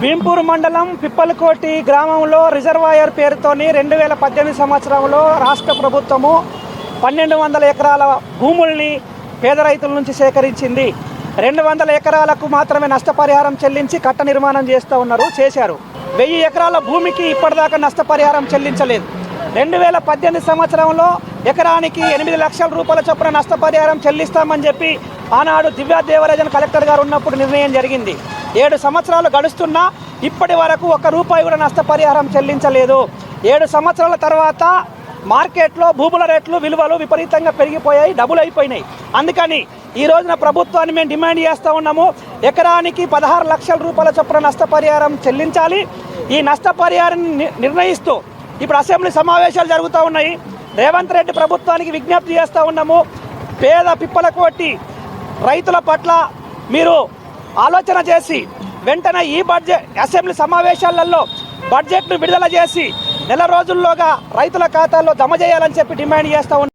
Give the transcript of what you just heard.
భీంపూర్ మండలం పిప్పలకోటి గ్రామంలో రిజర్వాయర్ పేరుతోని రెండు వేల పద్దెనిమిది సంవత్సరంలో రాష్ట్ర ప్రభుత్వము పన్నెండు వందల ఎకరాల భూముల్ని పేద రైతుల నుంచి సేకరించింది. రెండు వందల ఎకరాలకు మాత్రమే నష్టపరిహారం చెల్లించి కట్ట నిర్మాణం చేస్తూ ఉన్నారు చేశారు. వెయ్యి ఎకరాల భూమికి ఇప్పటిదాకా నష్టపరిహారం చెల్లించలేదు. రెండు వేల పద్దెనిమిది సంవత్సరంలో ఎకరానికి ఎనిమిది లక్షల రూపాయల చొప్పున నష్టపరిహారం చెల్లిస్తామని చెప్పి ఆనాడు దివ్యా దేవరాజన్ కలెక్టర్ గారు ఉన్నప్పుడు నిర్ణయం జరిగింది. ఏడు సంవత్సరాలు గడుస్తున్నా ఇప్పటి వరకు ఒక్క రూపాయి కూడా నష్టపరిహారం చెల్లించలేదు. ఏడు సంవత్సరాల తర్వాత మార్కెట్లో భూముల రేట్లు విలువలు విపరీతంగా పెరిగిపోయాయి డబుల్ అయిపోయినాయి. అందుకని ఈ రోజున ప్రభుత్వాన్ని మేము డిమాండ్ చేస్తూ ఉన్నాము. ఎకరానికి పదహారు లక్షల రూపాయల చొప్పున నష్టపరిహారం చెల్లించాలి. ఈ నష్టపరిహారం ని- నిర్ణయిస్తూ ఇప్పుడు అసెంబ్లీ సమావేశాలు జరుగుతూ ఉన్నాయి. రేవంత్ రెడ్డి ప్రభుత్వానికి విజ్ఞప్తి చేస్తూ ఉన్నాము. పేద పిప్పల కొట్టి రైతుల పట్ల మీరు ఆలోచన చేసి వెంటనే ఈ బడ్జెట్ అసెంబ్లీ సమావేశాలలో బడ్జెట్ను విడుదల చేసి నెల రోజుల్లోగా రైతుల ఖాతాల్లో జమ చేయాలని చెప్పి డిమాండ్ చేస్తూ ఉన్నాం